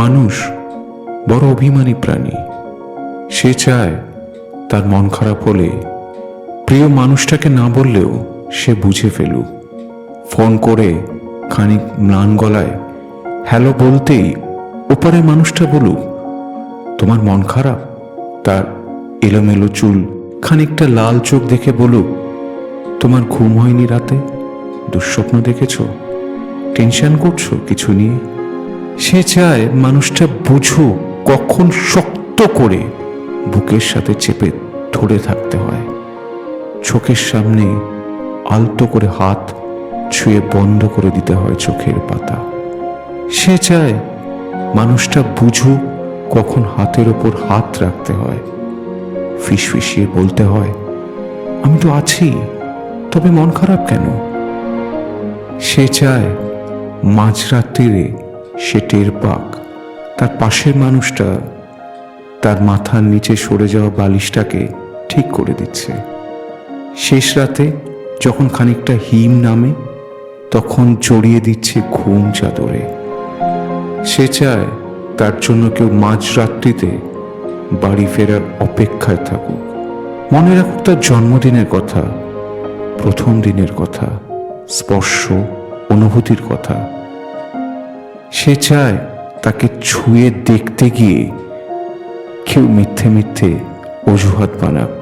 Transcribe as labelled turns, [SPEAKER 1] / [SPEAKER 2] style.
[SPEAKER 1] মানুষ বড় অভিমানী প্রাণী। সে চায় তার মন খারাপ হলে প্রিয় মানুষটাকে না বললেও সে বুঝে ফেলুক। ফোন করে খানিক ম্লান গলায়, হ্যালো বলতেই ওপারে মানুষটা বলুক, তোমার মন খারাপ? তার এলোমেলো চুল খানিকটা লাল চোখ দেখে বলুক, তোমার ঘুম হয়নি রাতে? দুঃস্বপ্ন দেখেছ? টেনশন করছ কিছু নিয়ে? সে চায় মানুষটা বুঝুক কখন শক্ত করে বুকের সাথে চেপে ধরে থাকতে হয়। চোখের সামনে আলতো করে হাত ছুঁয়ে বন্ধ করে দিতে হয় চোখের পাতা। সে চায় মানুষটা বুঝুক কখন হাতের ওপর হাত রাখতে হয়। ফিসফিসিয়ে বলতে হয়, আমি তো আছি, তবে মন খারাপ কেন? সে চায় মাঝরাত্রিরে সে টের পাক। তার পাশের মানুষটা তার মাথার নিচে সরে যাওয়া বালিশটাকে ঠিক করে দিচ্ছে। শেষ রাতে যখন খানিকটা হিম নামে, তখন জড়িয়ে দিচ্ছে ঘুম চাদরে। সে চায় তার জন্য কেউ মাঝরাত্রিতে বাড়ি ফেরার অপেক্ষায় থাকুক। মনে রাখুক তার জন্মদিনের কথা, প্রথম দিনের কথা, স্পর্শ, অনুভূতির কথা। সে চায় তাকে ছুঁয়ে দেখতে গিয়ে কেউ মিথ্যে মিথ্যে অজুহাত বানাক।